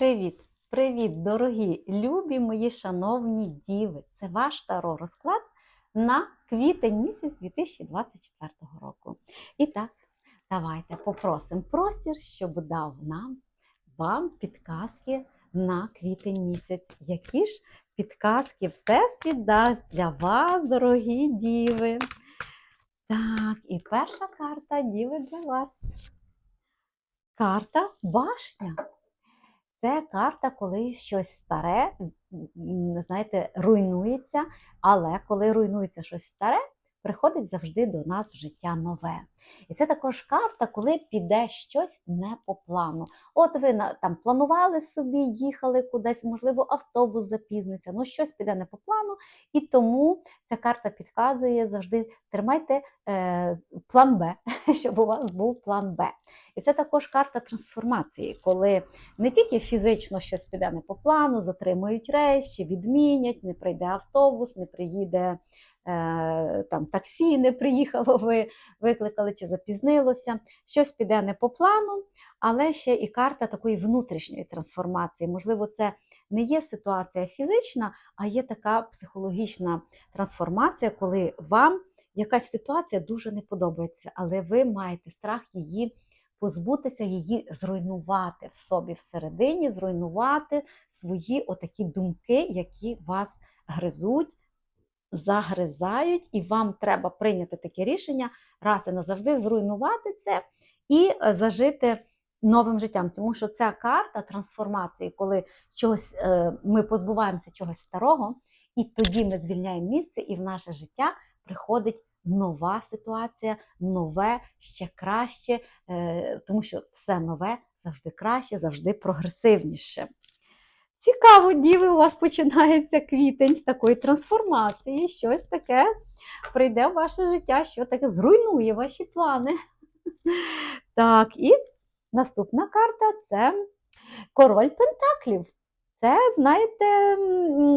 Привіт! Привіт, дорогі, любі мої шановні діви! Це ваш таро розклад на квітень місяць 2024 року. І так, давайте попросимо простір, щоб дав нам вам підказки на квітень місяць. Які ж підказки Всесвіт дасть для вас, дорогі діви? Так, і перша карта діви для вас. Карта башня. Це карта, коли щось старе, знаєте, руйнується, але коли руйнується щось старе, приходить завжди до нас в життя нове. І це також карта, коли піде щось не по плану. От ви там планували собі, їхали кудись, можливо, автобус запізниться, ну щось піде не по плану, і тому ця карта підказує завжди тримайте е, план Б, щоб у вас був план Б. І це також карта трансформації, коли не тільки фізично щось піде не по плану, затримують рейс, чи відмінять, не прийде автобус, не приїде там таксі, не приїхало, ви викликали чи запізнилося. Щось піде не по плану, але ще і карта такої внутрішньої трансформації. Можливо, це не є ситуація фізична, а є така психологічна трансформація, коли вам якась ситуація дуже не подобається, але ви маєте страх її позбутися, її зруйнувати в собі всередині, зруйнувати свої отакі думки, які вас гризуть, загризають, і вам треба прийняти таке рішення раз і назавжди зруйнувати це і е, зажити. Новим життям, тому що ця карта трансформації, коли чогось е, ми позбуваємося чогось старого, і тоді ми звільняємо місце, і в наше життя приходить нова ситуація, нове, ще краще, е, тому що все нове завжди краще, завжди прогресивніше. Цікаво, діви, у вас починається квітень з такої трансформації. Щось таке прийде в ваше життя, що таке зруйнує ваші плани. Так, і наступна карта це король Пентаклів. Це, знаєте,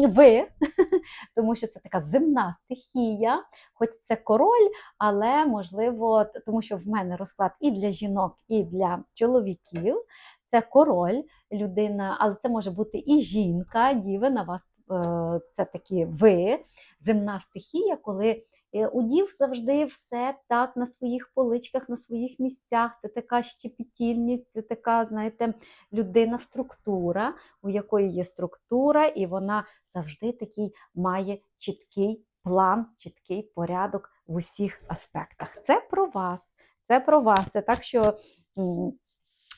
ви, тому що це така земна стихія, хоч це король, але можливо, тому що в мене розклад і для жінок, і для чоловіків. Це король, людина, але це може бути і жінка, діви на вас. е, Це такі ви, земна стихія, коли е, у дів завжди все так на своїх поличках, на своїх місцях. Це така щепетільність, це така, знаєте, людина структура, у якої є структура, і вона завжди такий має чіткий план, чіткий порядок в усіх аспектах. Це про вас. Це про вас. Це так, що.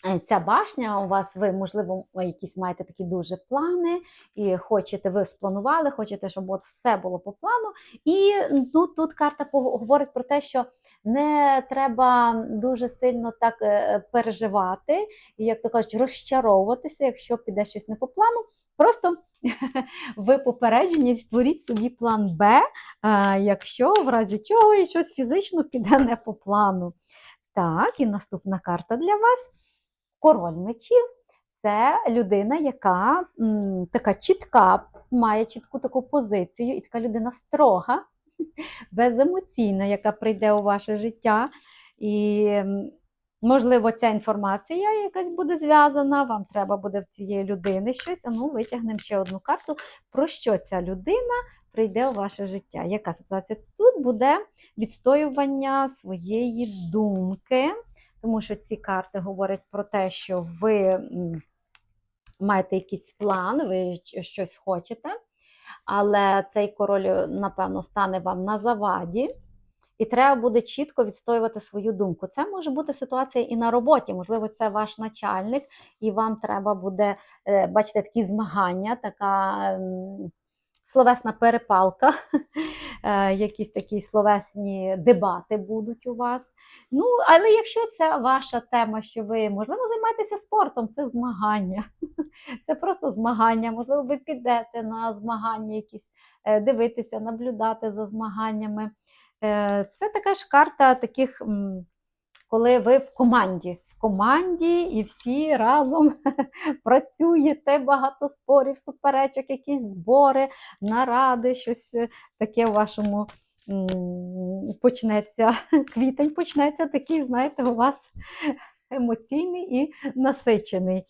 Е, Ця башня у вас, ви, можливо, якісь маєте такі дуже плани, і хочете, ви спланували, хочете, щоб от все було по плану. І тут, тут карта говорить про те, що не треба дуже сильно так е, переживати, і, як то кажуть, розчаровуватися, якщо піде щось не по плану. Просто ви попереджені, створіть собі план Б, е, якщо в разі чого щось фізично піде не по плану. Так, і наступна карта для вас король мечів. Це людина, яка м, така чітка, має чітку таку позицію, і така людина строга, беземоційна, яка прийде у ваше життя. І, можливо, ця інформація якась буде зв'язана, вам треба буде в цієї людини щось. Ну, витягнемо ще одну карту, про що ця людина прийде у ваше життя. Яка ситуація? Тут буде відстоювання своєї думки тому що ці карти говорять про те, що ви маєте якийсь план, ви щось хочете, але цей король, напевно, стане вам на заваді. І треба буде чітко відстоювати свою думку. Це може бути ситуація і на роботі. Можливо, це ваш начальник, і вам треба буде е, бачите такі змагання, така словесна перепалка, е, якісь такі словесні дебати будуть у вас. Ну, але якщо це ваша тема, що ви можливо займаєтеся спортом, це змагання. Це просто змагання. Можливо, ви підете на змагання, якісь е, дивитися, наблюдати за змаганнями. Е, Це така ж карта таких, коли ви в команді. Команді і всі разом працюєте, багато спорів, суперечок, якісь збори, наради, щось е, таке в вашому почнеться. Квітень почнеться такий, знаєте, у вас емоційний і насичений.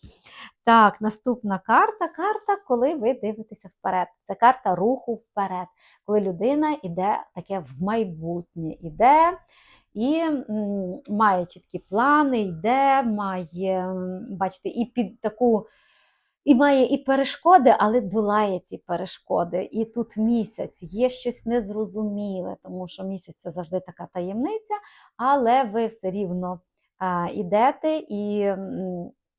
Так, наступна карта карта, коли ви дивитеся вперед. Це карта руху вперед, коли людина йде таке в майбутнє, іде і має чіткі плани, йде, має, бачите, і під таку. І має і перешкоди, але долає ці перешкоди. І тут місяць є щось незрозуміле, тому що місяць це завжди така таємниця, але ви все рівно а, ідете і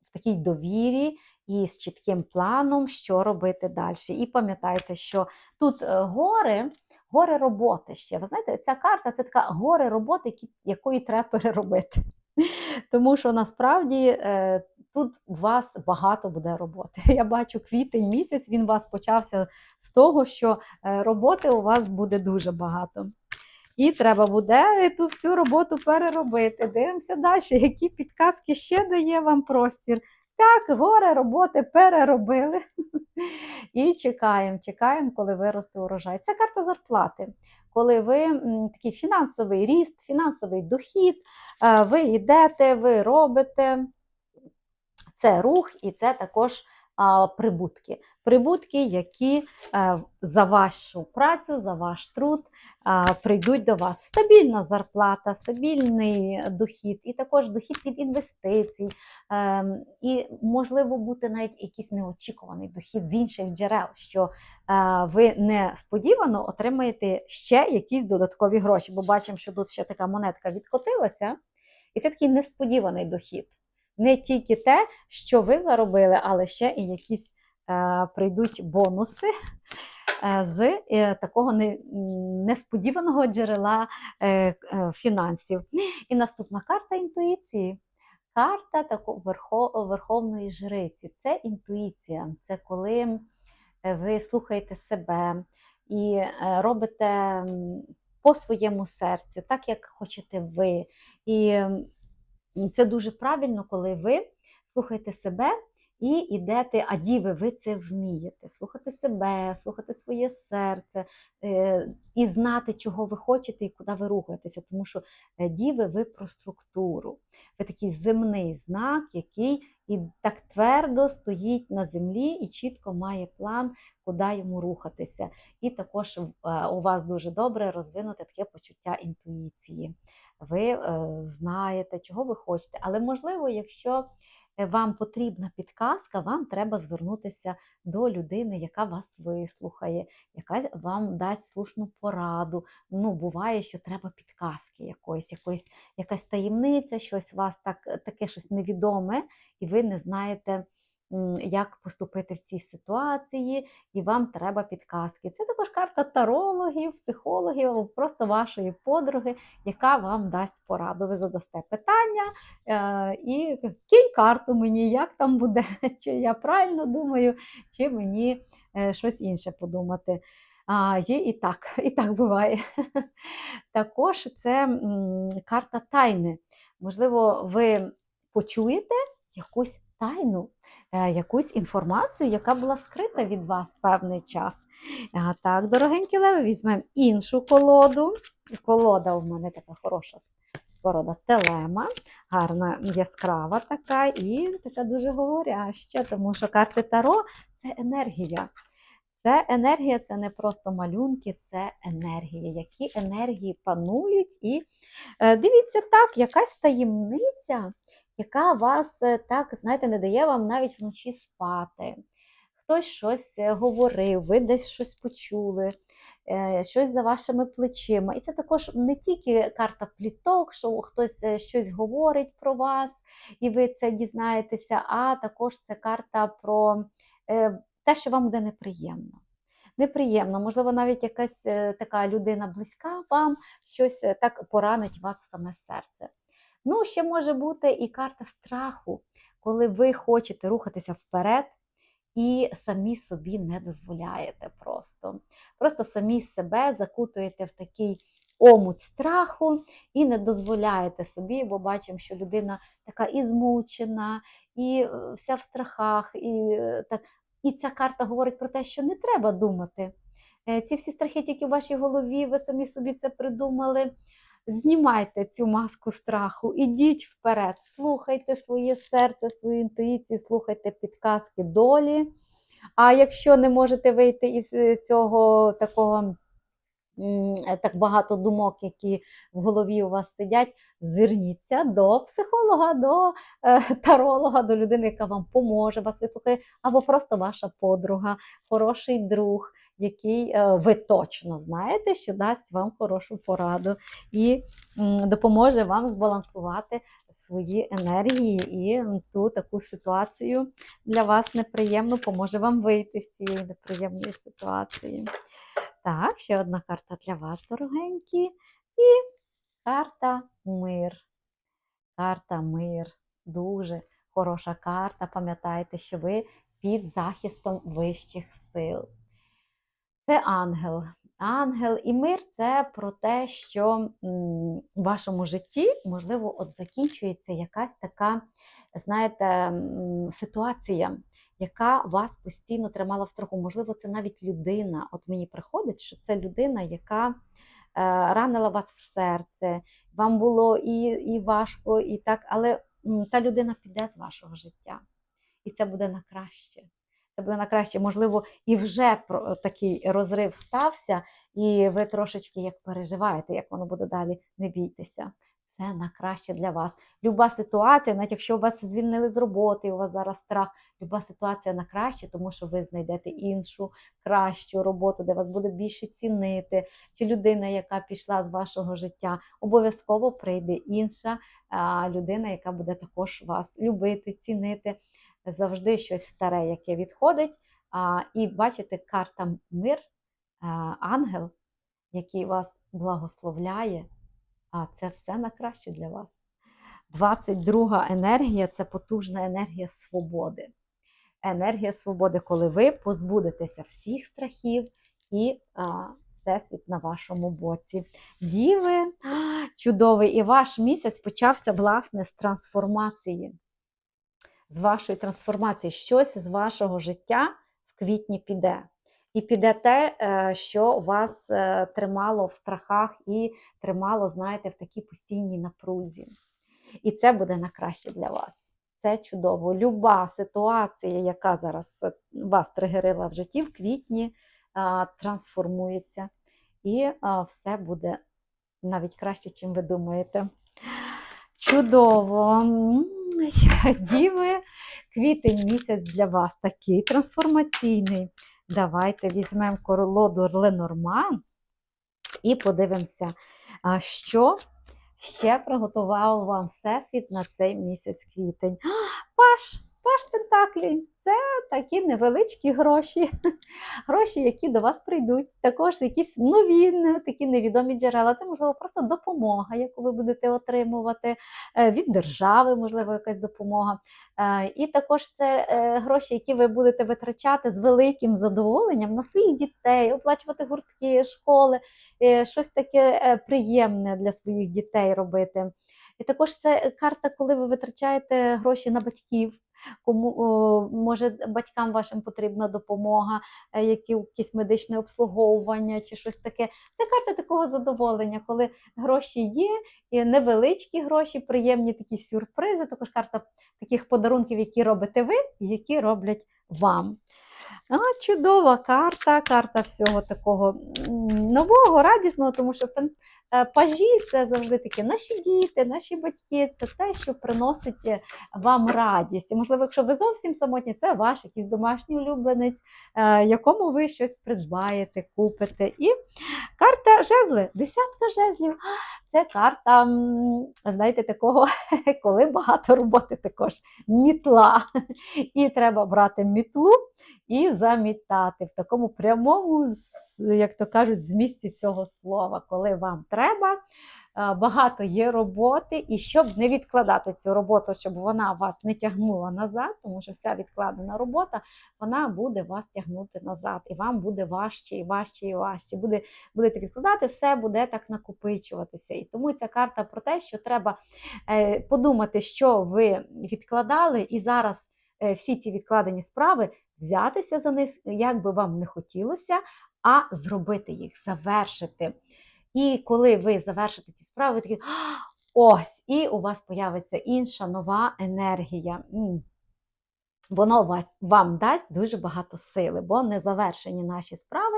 в такій довірі, і з чітким планом, що робити далі. І пам'ятайте, що тут е, гори. Гори роботи ще. Ви знаєте, ця карта це така гори роботи, якої треба переробити. Тому що насправді е, тут у вас багато буде роботи. Я бачу квітень місяць, він у вас почався з того, що е, роботи у вас буде дуже багато. І треба буде ту всю роботу переробити. Дивимося далі, які підказки ще дає вам простір. Так, горе роботи переробили. І чекаємо, чекаємо, коли виросте урожай. Це карта зарплати. Коли ви такий фінансовий ріст, фінансовий дохід, е, ви йдете, ви робите. Це рух і це також прибутки. Прибутки, які е, за вашу працю, за ваш труд а, прийдуть до вас. Стабільна зарплата, стабільний дохід, і також дохід від інвестицій, е, і, можливо, бути навіть якийсь неочікуваний дохід з інших джерел, що е, ви несподівано отримаєте ще якісь додаткові гроші. Бо бачимо, що тут ще така монетка відкотилася, і це такий несподіваний дохід. Не тільки те, що ви заробили, але ще і якісь е, прийдуть бонуси е, з е, такого не, несподіваного джерела е, е, фінансів. І наступна карта інтуїції. Карта тако, верхо, Верховної Жриці. Це інтуїція, це коли е, ви слухаєте себе і е, робите по своєму серцю, так як хочете ви. І це дуже правильно, коли ви слухаєте себе і йдете, а діви, ви це вмієте. Слухати себе, слухати своє серце е, і знати, чого ви хочете і куди ви рухаєтеся. Тому що е, діви, ви про структуру. Ви такий земний знак, який і так твердо стоїть на землі і чітко має план, куди йому рухатися. І також е, у вас дуже добре розвинуте таке почуття інтуїції ви е, знаєте, чого ви хочете. Але, можливо, якщо е, вам потрібна підказка, вам треба звернутися до людини, яка вас вислухає, яка вам дасть слушну пораду. Ну, буває, що треба підказки якоїсь, якоїсь якась таємниця, щось у вас так, таке щось невідоме, і ви не знаєте. Як поступити в цій ситуації, і вам треба підказки. Це також карта тарологів, психологів, або просто вашої подруги, яка вам дасть пораду. Ви задасте питання е, і кинь карту мені, як там буде, чи я правильно думаю, чи мені е, щось інше подумати. А, є і так, і так буває. Також це карта тайни. Можливо, ви почуєте якусь тайну, е, якусь інформацію, яка була скрита від вас певний час. Так, дорогенькі леви, візьмемо іншу колоду. Колода у мене така хороша порода телема, гарна яскрава така і така дуже говоряща, тому що карти Таро це енергія. Це енергія, це не просто малюнки, це енергія. Які енергії панують. І е, дивіться так, якась таємниця, яка вас е, так, знаєте, не дає вам навіть вночі спати. Хтось щось е, говорив, ви десь щось почули, е, щось за вашими плечима. І це також не тільки карта пліток, що хтось щось говорить про вас, і ви це дізнаєтеся, а також це карта про те, що вам буде неприємно. Неприємно, можливо, навіть якась така людина близька вам щось так поранить вас в саме серце. Ну, ще може бути і карта страху, коли ви хочете рухатися вперед і самі собі не дозволяєте просто. Просто самі себе закутуєте в такий омут страху і не дозволяєте собі, бо бачимо, що людина така і змучена, і е, вся в страхах, і е, так. І ця карта говорить про те, що не треба думати. Е, Ці всі страхи тільки в вашій голові, ви самі собі це придумали. Знімайте цю маску страху, ідіть вперед, слухайте своє серце, свою інтуїцію, слухайте підказки долі. А якщо не можете вийти із е, цього такого е, так багато думок, які в голові у вас сидять, зверніться до психолога, до е, таролога, до людини, яка вам поможе, вас вислухає, або просто ваша подруга, хороший друг, який е, ви точно знаєте, що дасть вам хорошу пораду і допоможе вам збалансувати свої енергії і ту таку ситуацію для вас неприємну, поможе вам вийти з цієї неприємної ситуації. Так, ще одна карта для вас, дорогенькі. І карта мир. Карта мир. Дуже хороша карта. Пам'ятайте, що ви під захистом вищих сил. Це ангел. Ангел і мир це про те, що в вашому житті, можливо, от закінчується якась така, знаєте, ситуація, яка вас постійно тримала в страху. Можливо, це навіть людина. От мені приходить, що це людина, яка е, ранила вас в серце, вам було і, і важко, і так, але та людина піде з вашого життя. І це буде на краще. Це буде на краще. Можливо, і вже такий розрив стався, і ви трошечки як переживаєте, як воно буде далі. Не бійтеся. Це на краще для вас. Люба ситуація, навіть якщо вас звільнили з роботи, і у вас зараз страх, люба ситуація на краще, тому що ви знайдете іншу кращу роботу, де вас буде більше цінити. Чи людина, яка пішла з вашого життя, обов'язково прийде інша людина, яка буде також вас любити, цінити. Завжди щось старе, яке відходить. А, і бачите, карта мир, а, ангел, який вас благословляє. А це все на краще для вас. 22 енергія це потужна енергія свободи. Енергія свободи, коли ви позбудетеся всіх страхів і а, всесвіт на вашому боці. Діви, чудовий! І ваш місяць почався, власне, з трансформації. З вашої трансформації. Щось з вашого життя в квітні піде. І піде те, е, що вас е, тримало в страхах і тримало, знаєте, в такій постійній напрузі. І це буде на краще для вас. Це чудово. Люба ситуація, яка зараз е, вас тригерила в житті, в квітні трансформується. І все буде навіть краще, чим ви думаєте. Чудово! Діви, квітень місяць для вас такий трансформаційний. Давайте візьмемо королоду Ленорман і подивимося, що ще приготував вам Всесвіт на цей місяць квітень. Паш, Паш Пентаклі, це такі невеличкі гроші. Гроші, які до вас прийдуть. Також якісь нові, такі невідомі джерела. Це, можливо, просто допомога, яку ви будете отримувати е, від держави, можливо, якась допомога. Е, І також це е, гроші, які ви будете витрачати з великим задоволенням на своїх дітей, оплачувати гуртки, школи, щось таке приємне для своїх дітей робити. І також це карта, коли ви витрачаєте гроші на батьків. Кому може батькам вашим потрібна допомога, е, які- якесь медичне обслуговування чи щось таке. Це карта такого задоволення, коли гроші є, і невеличкі гроші, приємні такі сюрпризи. Також карта таких подарунків, які робите ви, і які роблять вам. А, чудова карта, карта всього такого нового, радісного, тому що пажі це завжди такі наші діти, наші батьки, це те, що приносить е, вам радість. Можливо, якщо ви зовсім самотні, це ваш якийсь домашній улюбленець, е, якому ви щось придбаєте, купите. І карта жезли, десятка жезлів. Це карта, знаєте, такого, коли багато роботи також. Мітла. І треба брати мітлу і замітати в такому прямому, як то кажуть, змісті цього слова, коли вам треба. Багато є роботи, і щоб не відкладати цю роботу, щоб вона вас не тягнула назад, тому що вся відкладена робота вона буде вас тягнути назад, і вам буде важче, і важче, і важче. Буде, будете відкладати, все буде так накопичуватися. І тому ця карта про те, що треба е, подумати, що ви відкладали, і зараз е, всі ці відкладені справи взятися за них, як би вам не хотілося, а зробити їх, завершити. І коли ви завершите ці справи, ви такі ось, і у вас появиться інша нова енергія. Воно вас, вам дасть дуже багато сили, бо незавершені наші справи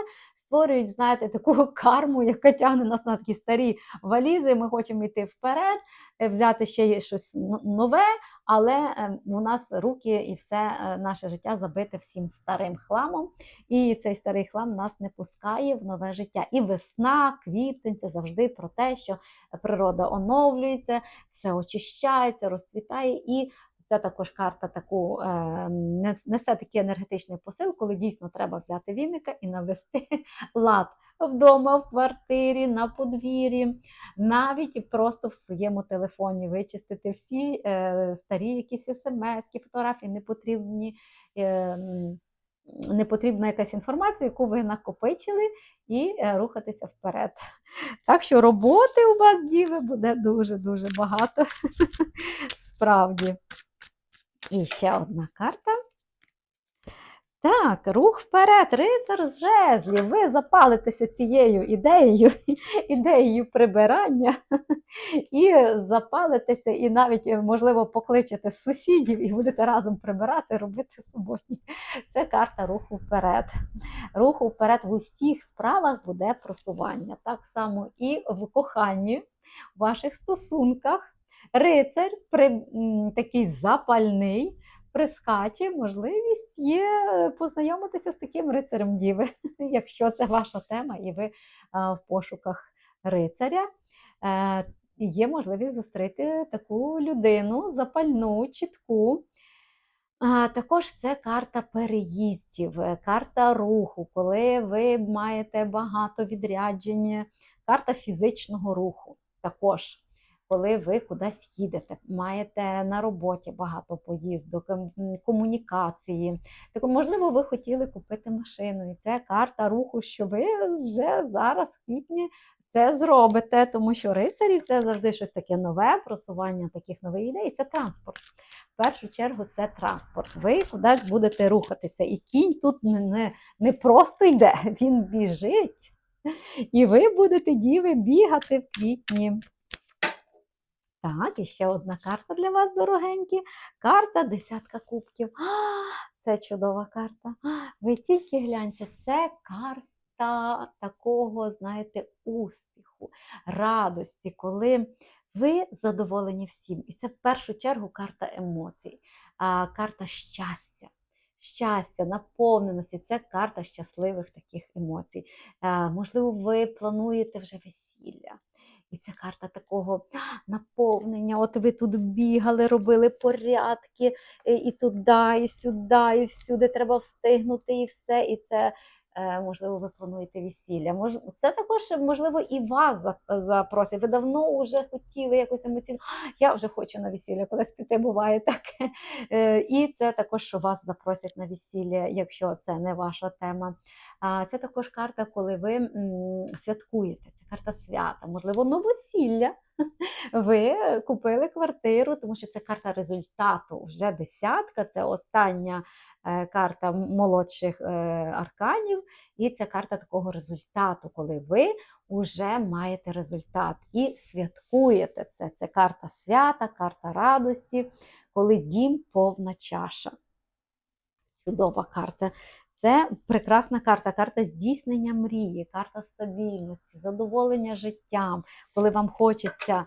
створюють, знаєте, таку карму, яка тягне нас на такі старі валізи. Ми хочемо йти вперед, е, взяти ще щось нове, але е, у нас руки і все е, наше життя забите всім старим хламом. І цей старий хлам нас не пускає в нове життя. І весна, квітень це завжди про те, що природа оновлюється, все очищається, розцвітає. І це також карта таку е, несе такий енергетичний посил, коли дійсно треба взяти віника і навести лад вдома, в квартирі, на подвір'ї, навіть просто в своєму телефоні вичистити всі е, старі якісь смс, фотографії, непотрібні. Е, Непотрібна якась інформація, яку ви накопичили, і е, рухатися вперед. Так що роботи у вас, діви, буде дуже-дуже багато. Справді. І ще одна карта. Так, рух вперед, рицар з жезлів. Ви запалитеся цією ідеєю, ідеєю прибирання, і запалитеся, і навіть, е, можливо, покличете сусідів і будете разом прибирати, робити суботні. Це карта руху вперед. Руху вперед в усіх справах буде просування. Так само і в коханні, в ваших стосунках. Рицар при, такий запальний, при скачі можливість є е, познайомитися з таким рицарем Діви, якщо це ваша тема, і ви в пошуках рицаря. Е, Є можливість зустріти таку людину запальну, чітку. Також це карта переїздів, е, карта руху, коли ви маєте багато відряджень, карта фізичного руху. Також коли ви кудись їдете, маєте на роботі багато поїздок, ем, комунікації. Так, можливо, ви хотіли купити машину, і це карта руху, що ви вже зараз в квітні це зробите, тому що рицарі це завжди щось таке нове, просування таких нових ідей. Це транспорт. В першу чергу це транспорт. Ви кудись будете рухатися. І кінь тут не, не, не просто йде, він біжить. І ви будете діви бігати в квітні. Так, і ще одна карта для вас, дорогенькі. Карта десятка кубків. А, це чудова карта. А, Ви тільки гляньте, це карта такого, знаєте, успіху, радості, коли ви задоволені всім. І це в першу чергу карта емоцій, а, карта щастя. Щастя, наповненості це карта щасливих таких емоцій. Е, можливо, ви плануєте вже весілля. І ця карта такого наповнення. От ви тут бігали, робили порядки, і туди, і сюди, і всюди треба встигнути, і все. І це, можливо, ви плануєте весілля. Мож, це також, можливо, і вас запросять. Ви давно вже хотіли якось емоційно. Я вже хочу на весілля, колись піти буває таке. Е, І це також, що вас запросять на весілля, якщо це не ваша тема. Це також карта, коли ви святкуєте. Це карта свята, можливо, новосілля. Ви купили квартиру, тому що це карта результату. Вже десятка, це остання е, карта молодших е, арканів, і це карта такого результату, коли ви вже маєте результат і святкуєте це. Це карта свята, карта радості, коли дім повна чаша. Чудова карта. Це прекрасна карта, карта здійснення мрії, карта стабільності, задоволення життям. Коли вам хочеться е,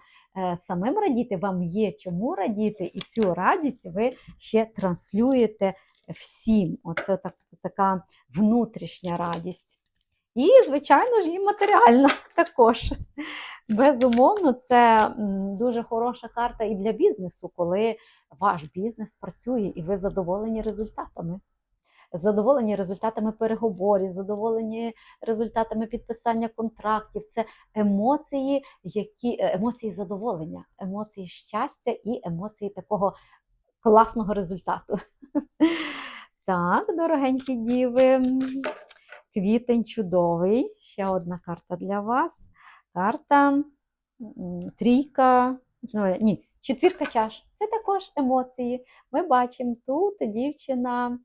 самим радіти, вам є чому радіти, і цю радість ви ще транслюєте всім. Оце так, така внутрішня радість. І, звичайно ж, і матеріальна також. Безумовно, це дуже хороша карта і для бізнесу, коли ваш бізнес працює і ви задоволені результатами задоволені результатами переговорів, задоволені результатами підписання контрактів. Це емоції, які е, емоції задоволення, емоції щастя і емоції такого класного результату. Так, дорогенькі діви, квітень чудовий. Ще одна карта для вас. Карта трійка. Ні, четвірка чаш. Це також емоції. Ми бачимо, тут дівчина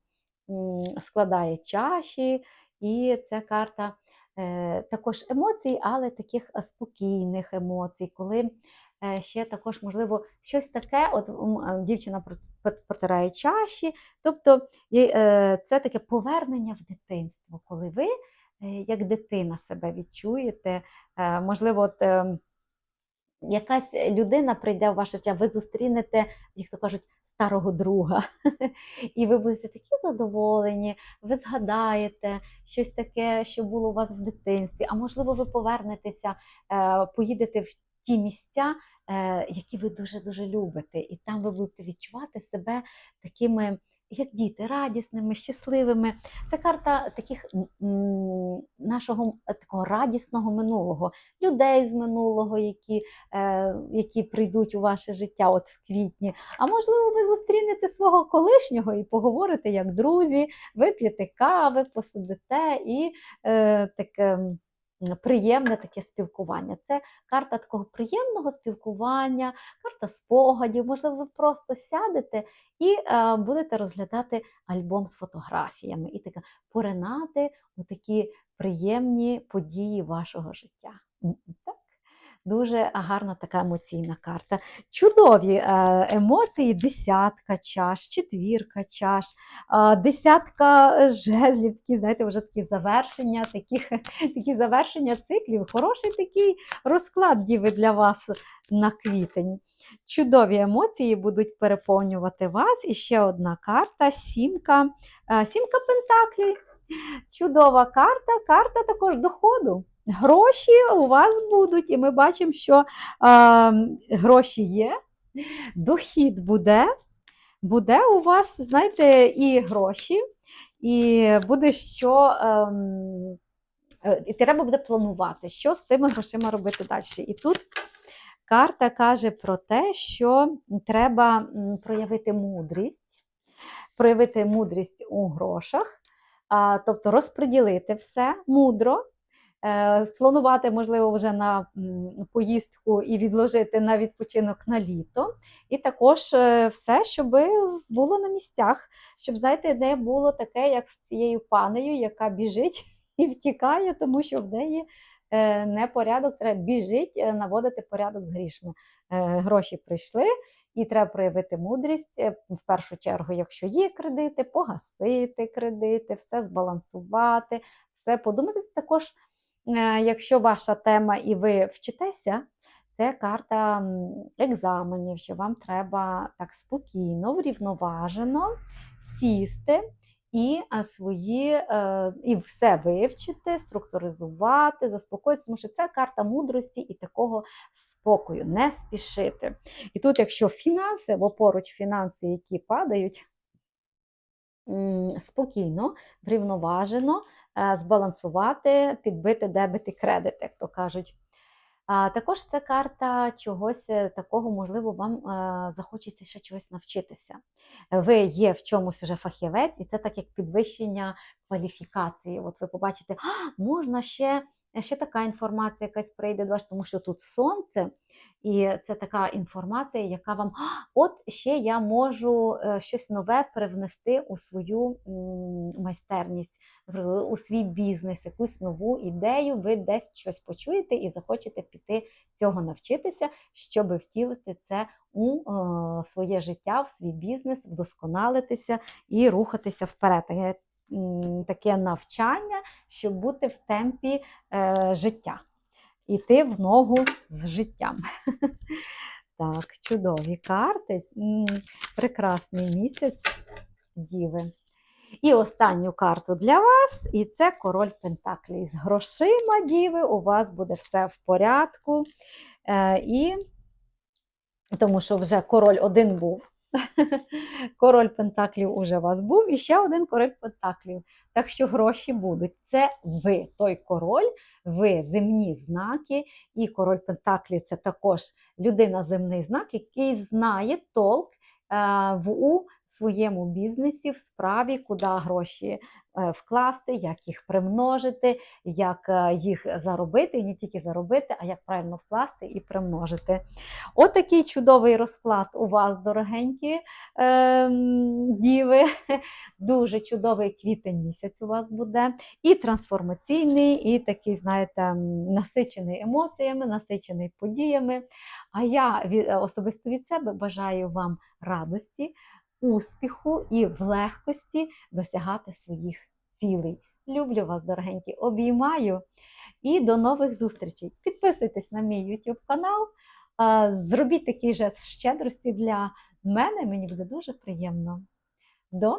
складає чаші, і це карта е, також емоцій, але таких е, спокійних емоцій, коли е, ще також, можливо, щось таке, от дівчина протирає чаші, тобто це таке повернення в дитинство, коли ви як дитина себе відчуєте, можливо, от. ем, якась людина прийде в ваше життя, ви зустрінете, як то кажуть, старого друга. І ви будете такі задоволені, ви згадаєте щось таке, що було у вас в дитинстві, а можливо, ви повернетеся, е, поїдете в ті місця, е, які ви дуже-дуже любите, і там ви будете відчувати себе такими. Як діти, радісними, щасливими. Це карта таких нашого е, такого радісного минулого, людей з минулого, які е, які прийдуть у ваше життя от в квітні. А можливо, ви зустрінете свого колишнього і поговорите як друзі, вип'єте кави, посидите і е, таке приємне таке спілкування. Це карта такого приємного спілкування, карта спогадів. Можливо, ви просто сядете і е, будете розглядати альбом з фотографіями і таке поринати у такі приємні події вашого життя. Так? Дуже гарна така емоційна карта. Чудові е, емоції, десятка чаш, четвірка чаш, е, десятка жезлів, такі, знаєте, вже такі завершення, такі, такі завершення циклів. Хороший такий розклад діви для вас на квітень. Чудові емоції будуть переповнювати вас. І ще одна карта сімка, е, сімка пентаклів. Чудова карта, карта також доходу. Гроші у вас будуть, і ми бачимо, що е, гроші є, дохід буде. Буде у вас, знаєте, і гроші, і буде що. е, І треба буде планувати, що з тими грошима робити далі. І тут карта каже про те, що треба проявити мудрість, проявити мудрість у грошах, тобто розподілити все мудро, спланувати, можливо, вже на поїздку і відложити на відпочинок на літо. І також е, все, щоб було на місцях, щоб, знаєте, не було таке, як з цією панею, яка біжить і втікає, тому що в неї е, непорядок, треба біжить е, наводити порядок з грішми. Е, Гроші прийшли, і треба проявити мудрість е, в першу чергу, якщо є кредити, погасити кредити, все збалансувати, все подумати. Також, е, якщо ваша тема і ви вчитеся, це карта екзаменів, що вам треба так спокійно, врівноважено сісти і свої е, і все вивчити, структуризувати, заспокоїтися, тому що це карта мудрості і такого спокою, не спішити. І тут, якщо фінанси, бо поруч фінанси, які падають, спокійно, врівноважено е, збалансувати, підбити дебет і кредит, як то кажуть. Також це карта чогось е, такого, можливо, вам е, захочеться ще чогось навчитися. Ви є в чомусь уже фахівець, і це так як підвищення кваліфікації. От ви побачите, а, можна ще, ще така інформація якась прийде до вас, тому що тут сонце, і це така інформація, яка вам, от ще я можу е, щось нове привнести у свою майстерність, у свій бізнес, якусь нову ідею, ви десь щось почуєте і захочете піти цього навчитися, щоб втілити це у е, своє життя, в свій бізнес, вдосконалитися і рухатися вперед. Таке, навчання, щоб бути в темпі е, життя, іти в ногу з життям. Так, чудові карти. Прекрасний місяць, діви. І останню карту для вас, і це король Пентаклів. З грошима, діви, у вас буде все в порядку. Е, і тому що вже король один був. Король Пентаклів уже у вас був, і ще один король Пентаклів. Так що гроші будуть. Це ви, той король, ви земні знаки, і король Пентаклів це також людина земний знак, який знає толк е, в у своєму бізнесі, в справі, куди гроші е, вкласти, як їх примножити, як е, їх заробити, і не тільки заробити, а як правильно вкласти і примножити. Отакий чудовий розклад у вас, дорогенькі ем, діви. Дуже чудовий квітень місяць у вас буде. І трансформаційний, і такий, знаєте, насичений емоціями, насичений подіями. А я особисто від себе бажаю вам радості, успіху і в легкості досягати своїх цілей. Люблю вас, дорогенькі, обіймаю і до нових зустрічей. Підписуйтесь на мій YouTube канал, зробіть такий жест щедрості для мене, мені буде дуже приємно. До